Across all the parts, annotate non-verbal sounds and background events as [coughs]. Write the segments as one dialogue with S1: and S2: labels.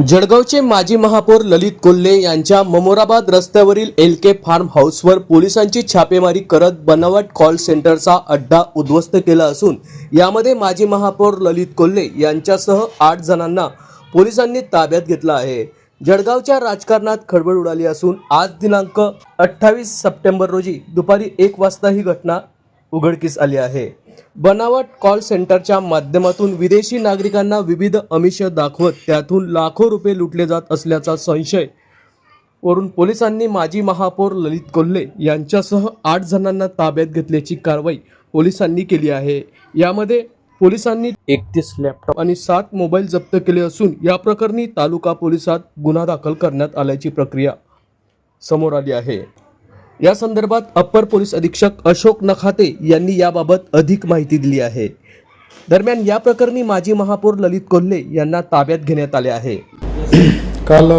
S1: जळगावचे माजी महापौर ललित कोल्हे यांच्या ममोराबाद रस्त्यावरील एल के फार्म हाऊसवर पोलिसांची छापेमारी करत बनावट कॉल सेंटरचा अड्डा उद्ध्वस्त केला असून यामध्ये माजी महापौर ललित कोल्हे यांच्यासह आठ जणांना पोलिसांनी ताब्यात घेतला आहे. जळगावच्या राजकारणात खळबळ उडाली असून आज दिनांक अठ्ठावीस सप्टेंबर रोजी दुपारी एक वाजता ही घटना उघडकीस आली आहे. बनावट कॉल सेंटरच्या माध्यमातून विदेशी नागरिकांना विविध अमिष दाखवत त्यातून लाखो रुपये लुटले जात असल्याचा संशय. वरून पोलिसांनी माजी महापौर ललित कोल्हे यांच्यासह आठ जणांना ताब्यात घेतल्याची कारवाई पोलिसांनी केली आहे. यामध्ये पोलिसांनी एकतीस लॅपटॉप आणि सात मोबाईल जप्त केले असून या प्रकरणी तालुका पोलिसात गुन्हा दाखल करण्यात आल्याची प्रक्रिया समोर आली आहे. या संदर्भात अप्पर पोलीस अधीक्षक अशोक नखाते यांनी याबाबत अधिक माहिती दिली आहे. दरम्यान या प्रकरणी माजी महापौर ललित कोल्हे यांना ताब्यात घेण्यात आले आहे.
S2: काल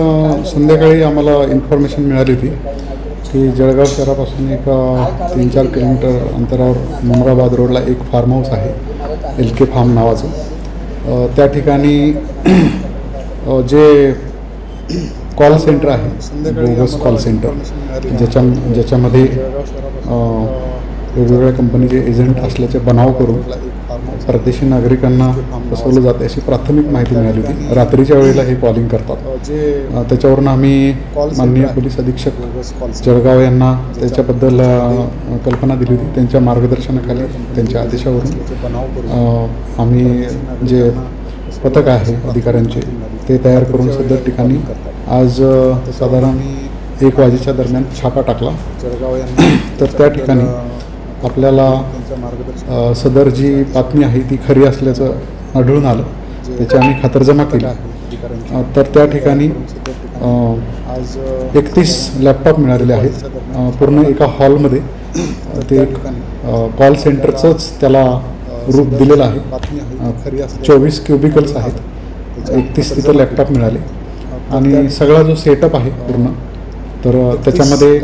S2: संध्याकाळी आम्हाला इन्फॉर्मेशन मिळाली होती की जळगाव शहरापासून एक तीन चार किलोमीटर अंतरावर मुमराबाद रोडला एक फार्म हाऊस आहे एल के फार्म नावाचं. त्या ठिकाणी जे कॉल सेंटर आहे बोगस कॉल सेंटर. ज्याच्या ज्याच्यामध्ये वेगवेगळ्या कंपनीचे एजंट असल्याचे बनाव करून परदेशी नागरिकांना फसवलं जाते अशी प्राथमिक माहिती मिळाली होती. रात्रीच्या वेळेला हे कॉलिंग करतात. त्याच्यावरून आम्ही माननीय पोलीस अधीक्षक जळगाव यांना त्याच्याबद्दल कल्पना दिली होती. त्यांच्या मार्गदर्शनाखाली त्यांच्या आदेशावरून आम्ही जे पथक आहे अधिकाऱ्यांचे. ते तयार करून सदर ठिकाणी आज साधारण एक वाजेच्या दरम्यान छापा टाकला. तर त्या ठिकाणी आपल्याला सदर जी बातमी आहे ती खरी असल्याचं आढळून आलं. त्याची आम्ही खातरजमा केली. तर त्या ठिकाणी एकतीस लॅपटॉप मिळालेले आहेत. पूर्ण एका हॉलमध्ये. ते एक कॉल सेंटरचंच त्याला रूप दिलेलं आहे. चोवीस क्युबिकल्स आहेत. एकतीस तिथं लॅपटॉप मिळाले. आणि सगळा जो सेटअप आहे पूर्ण तर त्याच्यामध्ये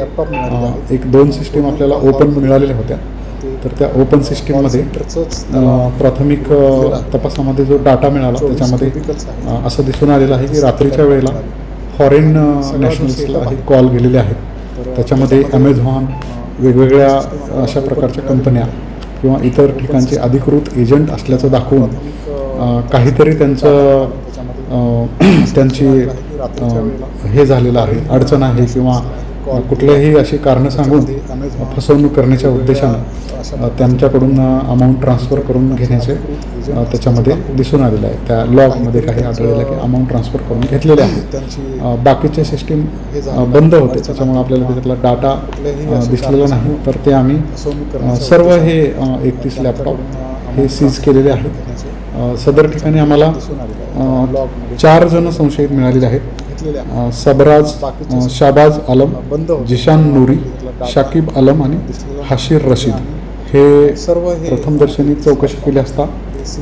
S2: एक दोन सिस्टीम आपल्याला ओपन मिळालेल्या होत्या. तर त्या ओपन सिस्टीममध्ये प्राथमिक तपासामध्ये जो डाटा मिळाला त्याच्यामध्ये असं दिसून आलेलं आहे की रात्रीच्या वेळेला फॉरेन नॅशनल्सला हे कॉल गेलेले आहेत. त्याच्यामध्ये ॲमेझॉन वेगवेगळ्या अशा प्रकारच्या कंपन्या किंवा इतर ठिकाणचे अधिकृत एजंट असल्याचं दाखवून काहीतरी त्यांचं [clears throat] त्यांची हे झालेलं आहे अडचण आहे किंवा कुठल्याही अशी कारणं सांगून फसवणूक करण्याच्या उद्देशानं त्यांच्याकडून अमाऊंट ट्रान्सफर करून घेण्याचे त्याच्यामध्ये दिसून आलेलं आहे. त्या लॉगमध्ये काही आढळलेलं आहे की अमाऊंट ट्रान्सफर करून घेतलेले आहेत अ, बाकीचे सिस्टीम बंद होते. त्याच्यामुळे आपल्याला त्याच्यातला डाटा दिसलेला नाही. तर ते आम्ही सर्व हे एकतीस लॅपटॉप हे सीज केलेले आहेत. सदर ठिकाणी आम्हाला चार जण संशयित मिळालेले आहेत. सबराज शाबाज आलम जिशान नुरी शाकिब आलम आणि हाशीर रशीद. हे सर्व प्रथमदर्शनी चौकशी केली असता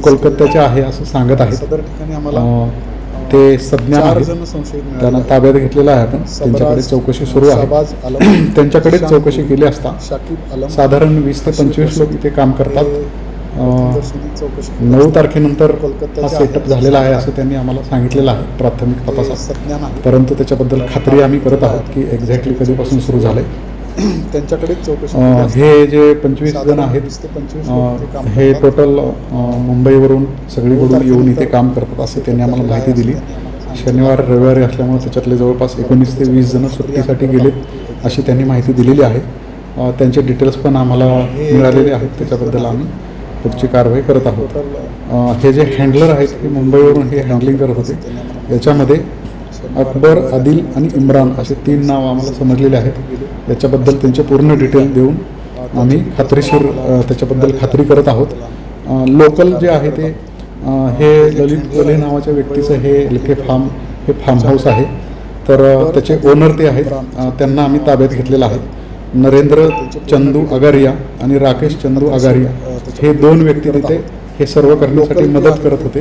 S2: कोलकात्याचे आहे असं सांगत आहेत. अ, ते सज्ञान आहेत. त्यांना ताब्यात घेतलेलं आहे आपण त्यांच्याकडे चौकशी सुरू आहे. [clears throat] त्यांच्याकडे चौकशी केली असता. साधारण वीस ते पंचवीस लोक इथे काम करतात. नऊ तारखेनंतर हा सेटअप झालेला आहे असं त्यांनी आम्हाला सांगितलेलं आहे प्राथमिक तपासात. परंतु त्याच्याबद्दल खात्री आम्ही करत आहोत की एक्झॅक्टली कधीपासून सुरू झालंय. [coughs]
S3: त्यांच्याकडे चौकशी
S2: हे जे पंचवीस जण आहेत हे टोटल मुंबईवरून सगळीकडून येऊन इथे काम करतात असं त्यांनी आम्हाला माहिती दिली. शनिवार रविवारी असल्यामुळे त्याच्यातले जवळपास एकोणीस ते वीस जण सुट्टीसाठी गेलेत अशी त्यांनी माहिती दिलेली आहे. त्यांचे डिटेल्स पण आम्हाला मिळालेले आहेत त्याच्याबद्दल आम्ही पुढची कारवाई करत आहोत. हे जे हँडलर आहेत हे मुंबईवरून हे हँडलिंग करत होते याच्यामध्ये अकबर आदिल आणि इम्रान असे तीन नाव आम्हाला समजलेले आहेत. याच्याबद्दल त्यांचे पूर्ण डिटेल देऊन आम्ही खात्रीशीर त्याच्याबद्दल खात्री करत आहोत. लोकल जे आहे ते हे ललित कोले नावाच्या व्यक्तीचं हे एल के फार्म हे फार्म हाऊस आहे. तर त्याचे ओनर ते आहेत. त्यांना आम्ही ताब्यात घेतलेलं आहे. नरेंद्र चंदू अगारिया आणि राकेश चंदू अगारिया. हे दोन व्यक्ती तिथे हे सर्व करण्यासाठी मदत करत होते.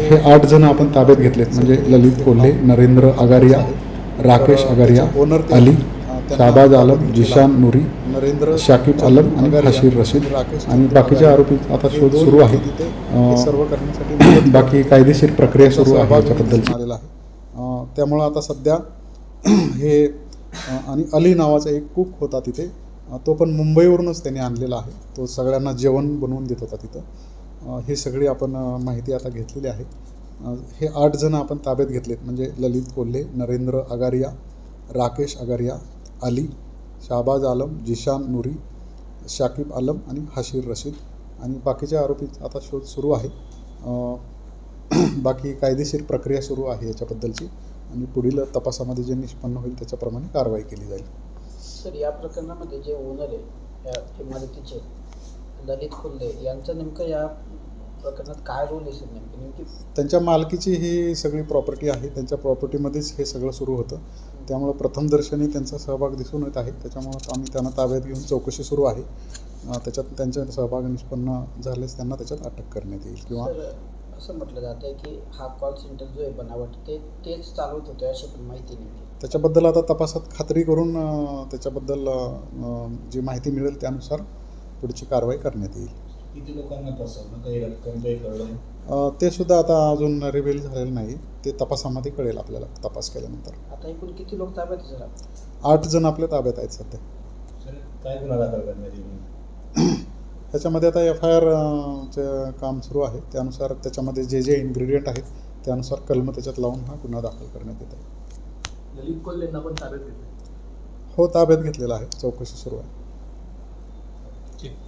S2: हे आठ जण आपण ताब्यात घेतलेत. म्हणजे ललित कोल्हे नरेंद्र अगारिया राकेश अगारिया अली शाहबाज आलम जिशान नुरी
S3: नरेंद्र
S2: शाकिब आलम आणि हाशीर रशीद. आणि बाकीचे आरोपी आता शोध सुरू आहे
S3: सर्व करण्यासाठी [coughs]
S2: बाकी कायदेशीर प्रक्रिया सुरू आहे याच्याबद्दल
S3: आलेला आहे. त्यामुळं आता सध्या [coughs] हे आणि अली नावाचा एक कुक होता तिथे. तो पण मुंबईवरूनच त्याने आणलेला आहे. तो सगळ्यांना जेवण बनवून देत होता तिथं. हे सगळी आपण माहिती आता घेतलेली आहे. हे आठ जण आपण ताब्यात घेतलेत. म्हणजे ललित कोल्हे नरेंद्र अगारिया राकेश अगारिया अली शाहबाज आलम जिशान नुरी शाकिब आलम आणि हशीर रशीद. आणि बाकीचे आरोपी आता शोध सुरू आहे. [clears throat] बाकी कायदेशीर प्रक्रिया सुरू आहे याच्याबद्दलची. आणि पुढील तपासामध्ये जे निष्पन्न होईल त्याच्याप्रमाणे कारवाई केली जाईल.
S4: सर या प्रकरणामध्ये जे ओनर आहे या इमारतीचे ललित खुल्ले यांचं नेमकं या प्रकरणात काय रोल आहे सर नेमकी? नेमकी
S3: त्यांच्या मालकीची ही सगळी प्रॉपर्टी आहे. त्यांच्या प्रॉपर्टीमध्येच हे सगळं सुरू होतं. त्यामुळं प्रथमदर्शनी त्यांचा सहभाग दिसून येत आहे. त्याच्यामुळं आम्ही त्यांना ताब्यात घेऊन चौकशी सुरू आहे. त्याच्यात त्यांचा सहभाग निष्पन्न झाल्यास त्यांना त्याच्यात अटक करण्यात येईल किंवा
S4: असं म्हटलं जातं आहे की हा कॉल सेंटर जो आहे बनावट ते तेच चालवत होते अशी पण माहिती नाही.
S3: त्याच्याबद्दल आता तपासात खात्री करून त्याच्याबद्दल जी माहिती मिळेल त्यानुसार पुढची कारवाई करण्यात येईल.
S5: किती लोकांना फसवणं काही रक्कम काही कळलं
S3: ते सुद्धा आता अजून रिव्हील झालेलं नाही. ते तपासामध्ये कळेल आपल्याला तपास केल्यानंतर.
S4: आता एकूण किती लोक ताब्यात
S3: आठ जण आपल्या ताब्यात आहेत सध्या.
S5: सर काय गुन्हा दाखल करण्यात येईल
S3: त्याच्यामध्ये आता एफ आय आरचे काम सुरू आहे. त्यानुसार त्याच्यामध्ये जे जे इन्ग्रेडियंट आहेत त्यानुसार कलम त्याच्यात लावून हा गुन्हा दाखल करण्यात येत आहे.
S4: ललित कोल्हेंना पण ताब्यात घेतलं?
S3: हो ताब्यात घेतलेला आहे. चौकशी सुरू आहे.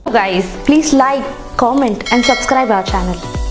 S6: Guys, please like, comment, and subscribe our channel.